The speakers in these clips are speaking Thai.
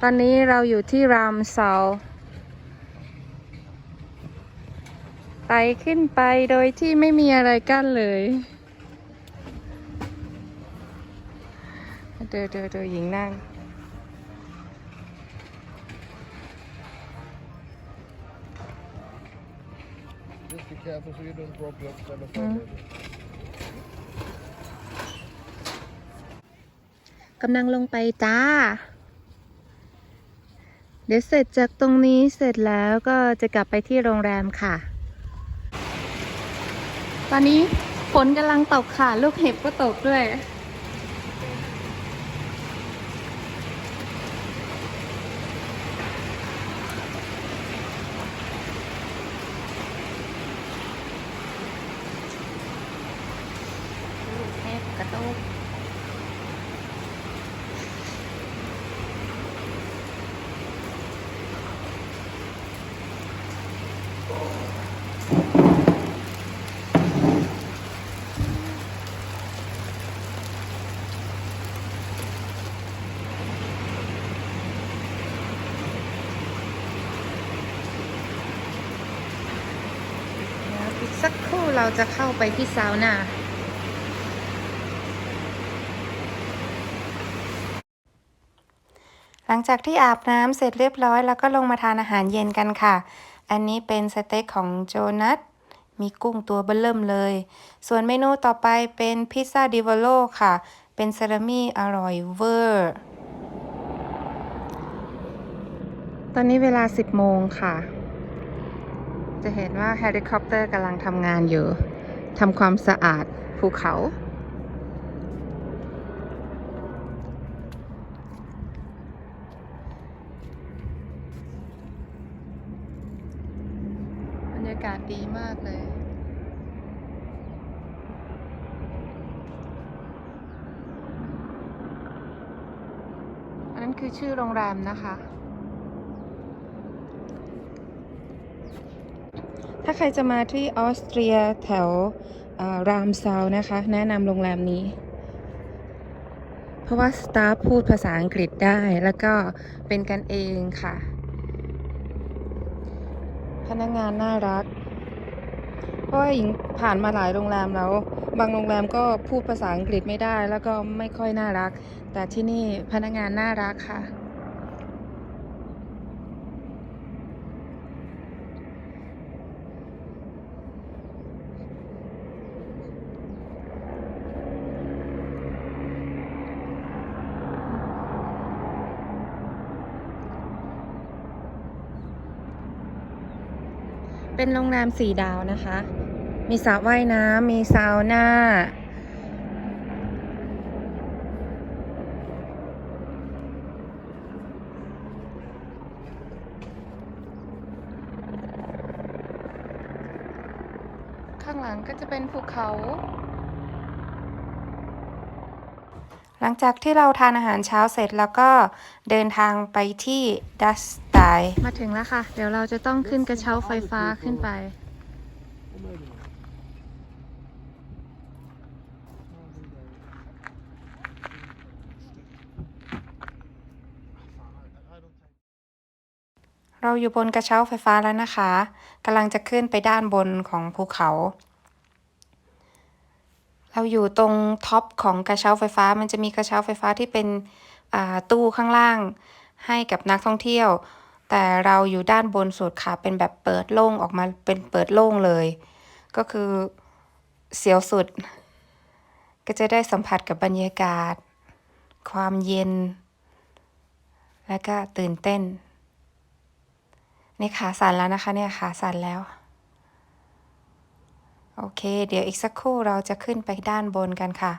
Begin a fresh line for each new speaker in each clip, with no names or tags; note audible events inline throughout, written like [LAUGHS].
ตอนนี้เราอยู่ที่รามเซาไปขึ้นไปโดยที่ไม่มีอะไรกั้นเลย เดูดูดูหญิงนั่ง
Just be careful so you don't drop your telephone.
Mm.
baby.
กำลังลงไปจ้า เดี๋ยวเสร็จจากตรงนี้เสร็จแล้วก็จะกลับไปที่โรงแรมค่ะ ตอนนี้ฝนกำลังตกค่ะ ลูกเห็บก็ตกด้วย ลูกเห็บกระตก เดี๋ยวอีกสักครู่ เราจะเข้าไปที่ซาวน่าหลังจากที่อาบน้ำเสร็จเรียบร้อยแล้วก็ลงมาทานอาหารเย็นกันค่ะ อันนี้เป็นสเต็กของโจนัสมีกุ้งตัวเบิ่มเลย ส่วนเมนูต่อไปเป็นพิซซ่าดิวโลค่ะ เป็นซาลามี่อร่อยเวอร์ ตอนนี้เวลา 10 โมงค่ะ จะเห็นว่าเฮลิคอปเตอร์กำลังทำงานอยู่ทำความสะอาดภูเขา บรรยากาศดีมากเลยอันนั้นคือชื่อโรงแรมนะคะ ถ้าใครจะมาที่ออสเตรียแถวรามเซานะคะ แนะนำโรงแรมนี้ เพราะว่าสตาฟพูดภาษาอังกฤษได้แล้วก็เป็นกันเองค่ะ พนักงานน่ารัก เพราะว่าหญิงผ่านมาหลายโรงแรมแล้ว บางโรงแรมก็พูดภาษาอังกฤษไม่ได้ แล้วก็ไม่ค่อยน่ารัก แต่ที่นี่พนักงานน่ารักค่ะ เป็นโรงแรมสี่ดาวนะคะ มีสระว่ายน้ำมีซาวน่า ข้างหลังก็จะเป็นภูเขา หลังจากที่เราทานอาหารเช้าเสร็จแล้วก็เดินทางไปที่ดัส ไตมาถึงแล้วค่ะ เดี๋ยวเราจะต้องขึ้นกระเช้าไฟฟ้าขึ้นไป เราอยู่บนกระเช้าไฟฟ้าแล้วนะคะกำลังจะขึ้นไปด้านบนของภูเขา เราอยู่ตรงท็อปของกระเช้าไฟฟ้า มันจะมีกระเช้าไฟฟ้าที่เป็นอ่าตู้ข้างล่างให้กับนักท่องเที่ยว แต่เราอยู่ด้านบนสุดค่ะ เป็นแบบเปิดโล่งออกมาเป็นเปิดโล่งเลย ก็คือเสียวสุด ก็จะได้สัมผัสกับบรรยากาศ ความเย็น และก็ตื่นเต้น นี่ขาสั่นแล้วนะคะเนี่ยขาสั่นแล้ว โอเค เดี๋ยวอีกสักครู่เราจะขึ้นไปด้านบนกันค่ะ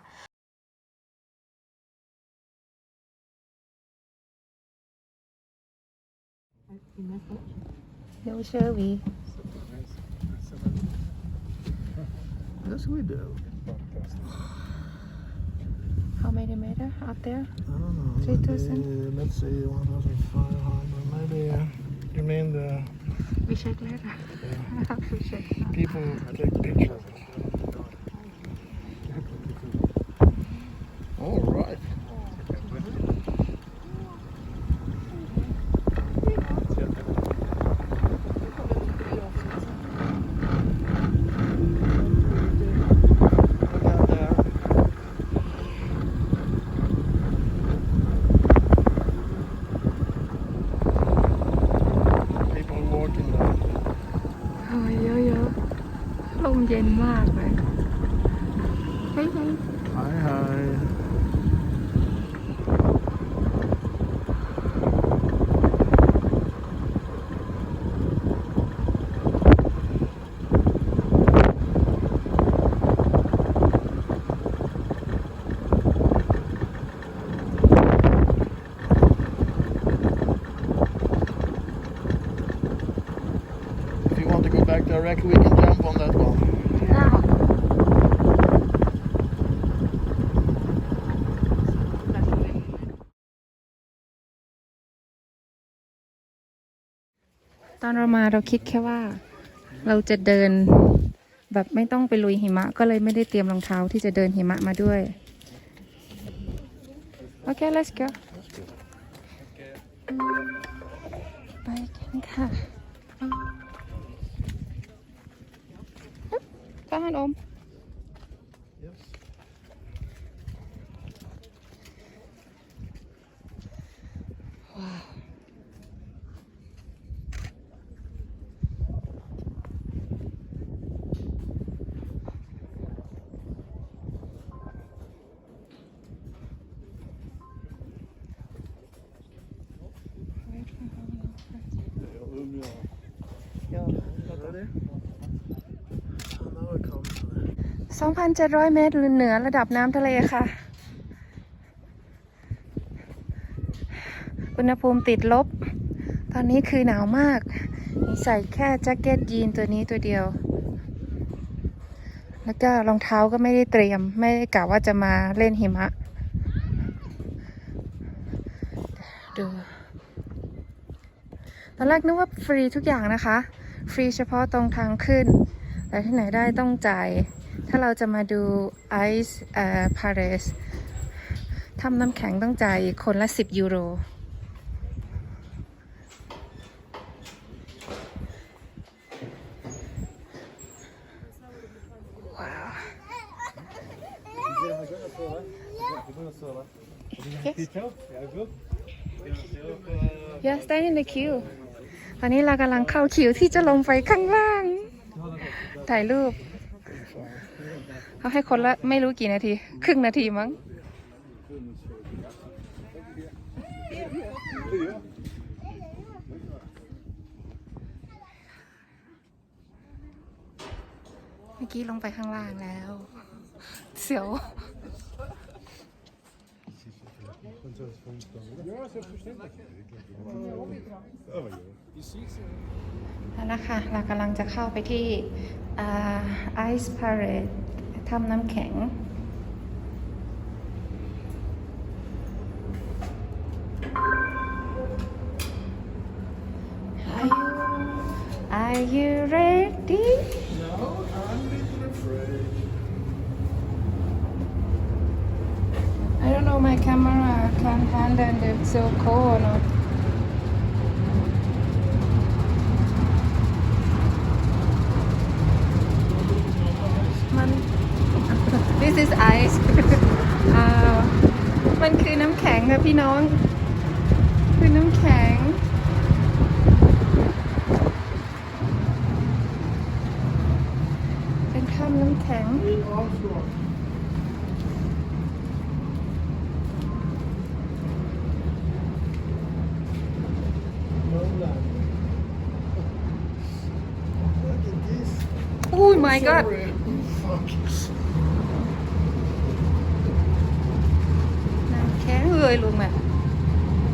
No, shall we?
Yes, we do.
How many meter out there?
I don't know.
Three thousand?
Let's see, one thousand five hundred, maybe, uh, you mean the...
We check later. Yeah. we check.
People take pictures. ลม
เย็นมากเลยเฮ้ย
เฮ้ย Hi, hi. Kampong Kampong.
ตอนเรามาเราคิดแค่ว่าเราจะเดินแบบไม่ต้องไปลุยหิมะ ก็เลยไม่ได้เตรียมรองเท้าที่จะเดินหิมะมาด้วย โอเค let's go ไปกันค่ะ ป้า 2,700 เมตรหรือเหนือระดับน้ำทะเลค่ะ อุณหภูมิติดลบ ตอนนี้คือหนาวมาก ใส่แค่แจ็คเก็ตยีนตัวนี้ตัวเดียว แล้วก็รองเท้าก็ไม่ได้เตรียม ไม่ได้กะว่าจะมาเล่นหิมะ ดู ตอนแรกนึกว่าฟรีทุกอย่างนะคะ ฟรีเฉพาะตรงทางขึ้น แต่ที่ไหนได้ต้องจ่าย ถ้าเราจะมาดูไอซ์เอ่อพาริสทำน้ำแข็งต้องจ่ายคนละ 10 ยูโร ว้าว Yes, stand in the queue ตอนนี้เรากำลังเข้าคิวที่จะลงไปข้างล่าง ถ่ายรูป เขาให้คนละไม่รู้กี่นาที ครึ่งนาทีมั้ง เมื่อกี้ลงไปข้างล่างแล้ว เสียวเอาละคะ เรากำลังจะเข้าไปที่ไอ ซ์พาร์เรดทำน้ำแข็ง Are you, are you ready?
No, I'm a little afraid.
I don't know my camera can handle the so cold or is ice อ่ามันคือน้ำแข็งค่ะพี่น้อง คือน้ำแข็ง เป็นถ้ำน้ำแข็ง
In Armstrong. No land. Look at this.
อุ้ย my god
Sorry. Fuck.
น้ำแข็ง เลยลุงแม่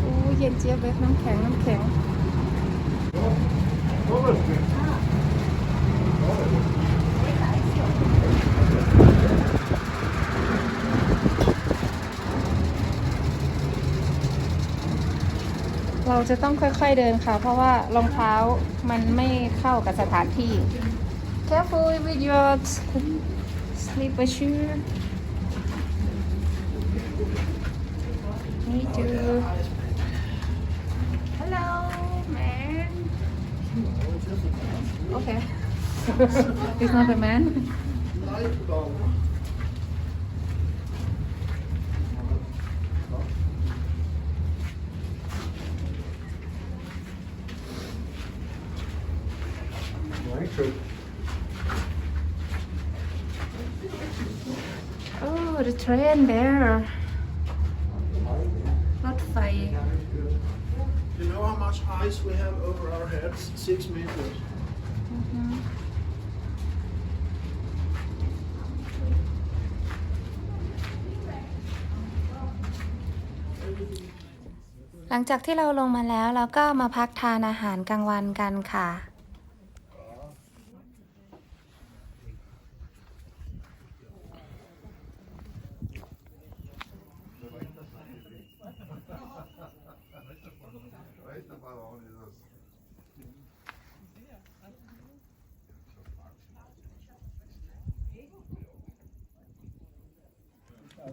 โอ้ยเย็นเจี๊ยบเลยน้ำแข็งน้ำแข็งเราจะต้องค่อยๆเดินค่ะ เพราะว่ารองเท้ามันไม่เข้ากับสถานที่ Careful with your slipper shoe [LAUGHS] He's not a man.
Oh,
the train there. Not fire.
You know how much ice we have over our heads? Six meters. Mm -hmm.
หลังจากที่เราลงมาแล้วเราก็มาพักทานอาหารกลางวันกันค่ะ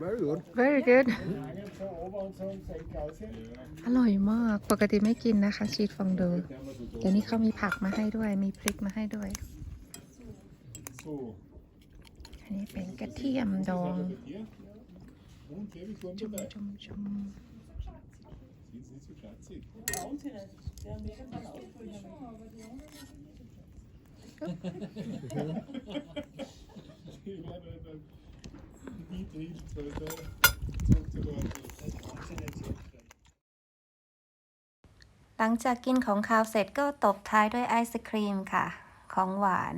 Very good.
very good อร่อยมาก ปกติไม่กินนะคะ ชีสฟองดูเดี๋ยวนี้เขามีผักมาให้ด้วย มีพริกมาให้ด้วย
So,
อันนี้เป็นกระเทียมดอง
hier. Und Teppich kommt
จุ่ม
dabei.
จุ่มจุ่ม
Sieht nicht so kratzig. Die werden dann die trifft, weil da zog sie dort.
หลังจากกินของคาวเสร็จก็ตบท้ายด้วยไอศครีมค่ะ ของหวาน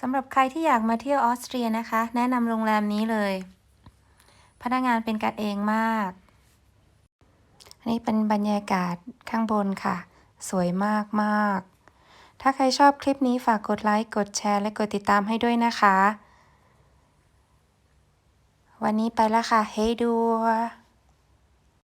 สำหรับใครที่อยากมาเที่ยวออสเตรียนะคะ แนะนำโรงแรมนี้เลย พนักงานเป็นกันเองมาก อันนี้เป็นบรรยากาศข้างบนค่ะ สวยมากมากถ้าใครชอบคลิปนี้ฝากกดไลค์ กดแชร์ และกดติดตามให้ด้วยนะคะ วันนี้ไปแล้วค่ะ เฮ้ยดัว